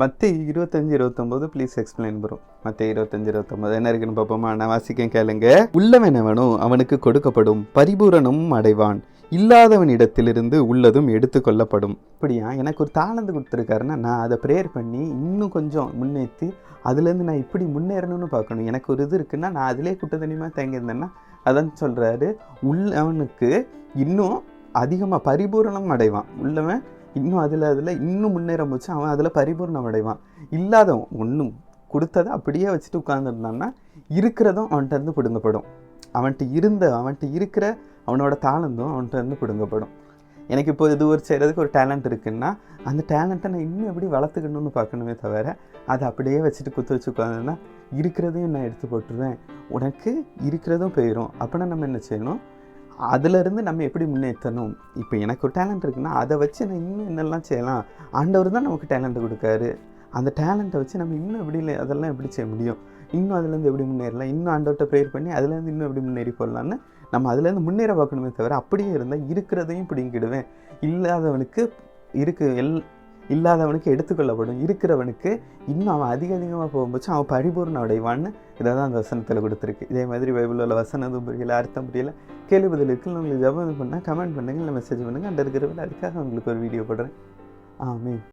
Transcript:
மற்ற இருபத்தஞ்சு இருபத்தொம்போது ப்ளீஸ் எக்ஸ்பிளைன் ப்ரோ மற்ற இருபத்தஞ்சு இருபத்தொம்போது. என்ன இருக்குன்னு பார்ப்போமா? நான் வாசிக்க கேளுங்க. உள்ளவன் எவனோ அவனுக்கு கொடுக்கப்படும் பரிபூரணமும் அடைவான். இல்லாதவனிடத்திலிருந்து உள்ளதும் எடுத்துக்கொள்ளப்படும் இப்படியா எனக்கு ஒரு தாளந்து கொடுத்துருக்காருன்னா நான் அதை ப்ரேயர் பண்ணி இன்னும் கொஞ்சம் முன்னேற்றி அதுலேருந்து நான் இப்படி முன்னேறணும்னு பார்க்கணும். எனக்கு ஒரு இது இருக்குன்னா நான் அதிலே குட்ட தேங்கியிருந்தேன்னா அதான் சொல்கிறாரு உள்ளவனுக்கு இன்னும் அதிகமாக பரிபூரணம் அடைவான். உள்ளவன் இன்னும் அதில் அதில் இன்னும் முன்னேற முடிச்சு அவன் அதில் பரிபூர்ணம் அடைவான் இல்லாதவன் ஒன்றும் கொடுத்ததை அப்படியே வச்சுட்டு உட்காந்துருந்தான்னா இருக்கிறதும் அவன்கிட்ட இருந்து பிடுங்கப்படும். அவன்கிட்ட இருந்த அவன்கிட்ட இருக்கிற அவனோட தாளந்தும் அவன்கிட்ட இருந்து பிடுங்கப்படும். எனக்கு இப்போ இது ஒரு செய்கிறதுக்கு ஒரு டேலண்ட் இருக்குன்னா அந்த டேலண்ட்டை நான் இன்னும் எப்படி வளர்த்துக்கணும்னு பார்க்கணுமே தவிர அதை அப்படியே வச்சுட்டு குத்து வச்சு உட்காந்துன்னா இருக்கிறதையும் நான் எடுத்து போட்டுருவேன். உனக்கு இருக்கிறதும் போயிடும் அப்படின்னா நம்ம என்ன செய்யணும்? அதிலிருந்து நம்ம எப்படி முன்னேற்றணும்? இப்போ எனக்கு ஒரு டேலண்ட் இருக்குன்னா அதை வச்சு நான் இன்னும் என்னெல்லாம் செய்யலாம்? ஆண்டவர் தான் நமக்கு டேலண்ட் கொடுக்காரு. அந்த டேலண்ட்டை வச்சு நம்ம இன்னும் எப்படி இல்லை அதெல்லாம் எப்படி செய்ய முடியும்? இன்னும் அதுலேருந்து எப்படி முன்னேறலாம்? இன்னும் ஆண்டவர்கிட்ட ப்ரேயர் பண்ணி அதுலேருந்து இன்னும் எப்படி முன்னேறி போடலான்னு நம்ம அதுலேருந்து முன்னேற பார்க்கணுமே தவிர அப்படியே இருந்தால் இருக்கிறதையும் பிடிங்கிடுவேன். இல்லாதவனுக்கு இருக்கு எல் இல்லாதவனுக்கு எடுத்துக்கொள்ளப்படும். இருக்கிறவனுக்கு இன்னும் அவன் அதிக அதிகமாக போகும்போது அவன் பரிபூர்ணம் அடைவான்னு இதை தான் அந்த வசனத்தில் கொடுத்துருக்கு. இதே மாதிரி பைபிளில் உள்ள வசனம் புரியல அர்த்தம் புரியல. கேள்வி பதிலுக்கு உங்களுக்கு ஜபம் பண்ணால் கமெண்ட் பண்ணுங்கள் இல்லை மெசேஜ் பண்ணுங்கள். அந்த இருக்கிற அதுக்காக உங்களுக்கு ஒரு வீடியோ போடுறேன். ஆமே